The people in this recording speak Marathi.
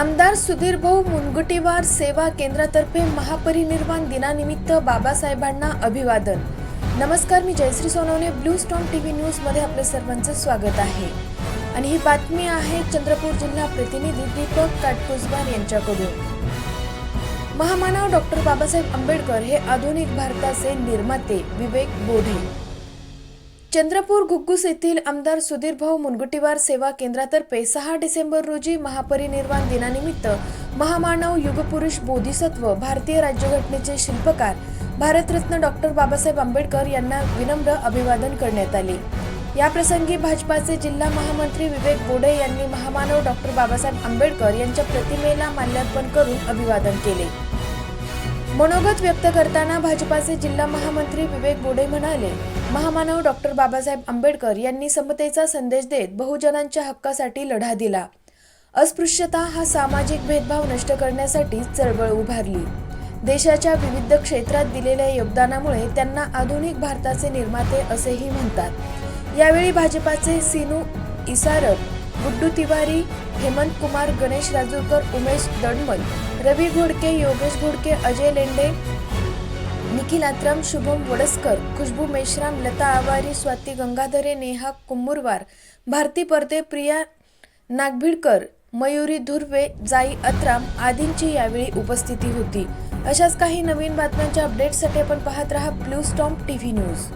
आमदार सुधीर भाऊ मुनगुटीवार सेवा केंद्रातर्फे महापरिनिर्वाण दिनानिमित्त बाबासाहेबांना अभिवादन. नमस्कार मी Jayashree Sonawane blue stone T V न्यूजमध्ये आपले सर्वांचं स्वागत आहे. आणि ही बातमी आहे चंद्रपूर जिल्हा प्रतिनिधी दीपक काटकुसबार यांच्याकडून. महामानव डॉक्टर बाबासाहेब आंबेडकर हे आधुनिक भारताचे निर्माते विवेक बोधे. चंद्रपूर घुग्गुस येथील आमदार सुधीरभाऊ मुनगुटीवार सेवा केंद्रातर्फे सहा डिसेंबर रोजी महापरिनिर्वाण दिनानिमित्त महामानव युगपुरुष बोधिसत्व भारतीय राज्यघटनेचे शिल्पकार भारतरत्न डॉक्टर बाबासाहेब आंबेडकर यांना विनम्र अभिवादन करण्यात आले. याप्रसंगी भाजपाचे जिल्हा महामंत्री विवेक बोडे यांनी महामानव डॉक्टर बाबासाहेब आंबेडकर यांच्या प्रतिमेला माल्यार्पण करून अभिवादन केले. मनोगत व्यक्त करताना भाजपाचे जिल्हा महामंत्री विवेक बोडे म्हणाले महामानव डॉक्टर बाबासाहेब आंबेडकर यांनी समतेचा संदेश देत बहुजनांच्या हक्कासाठी लढा दिला. अस्पृश्यता हा सामाजिक भेदभाव नष्ट करण्यासाठी चळवळ उभारली. देशाच्या विविध क्षेत्रात दिलेल्या योगदानामुळे त्यांना आधुनिक भारताचे निर्माते असेही म्हणतात. यावेळी भाजपाचे सिनू इसारक गुड्डू तिवारी हेमंत कुमार गणेश राजूरकर उमेश दडमल रवी घोडके योगेश घोडके अजय लेंडे निखिल आत्रम शुभम वडसकर खुशबू मेश्राम लता आवारी स्वाती गंगाधरे नेहा कुंभुरवार भारती परदे प्रिया नागभिडकर मयुरी धुर्वे जाई अत्राम आदींची यावेळी उपस्थिती होती. अशाच काही नवीन बातम्यांच्या अपडेटसाठी आपण पाहत रहा ब्लू स्टॉम्प टीव्ही न्यूज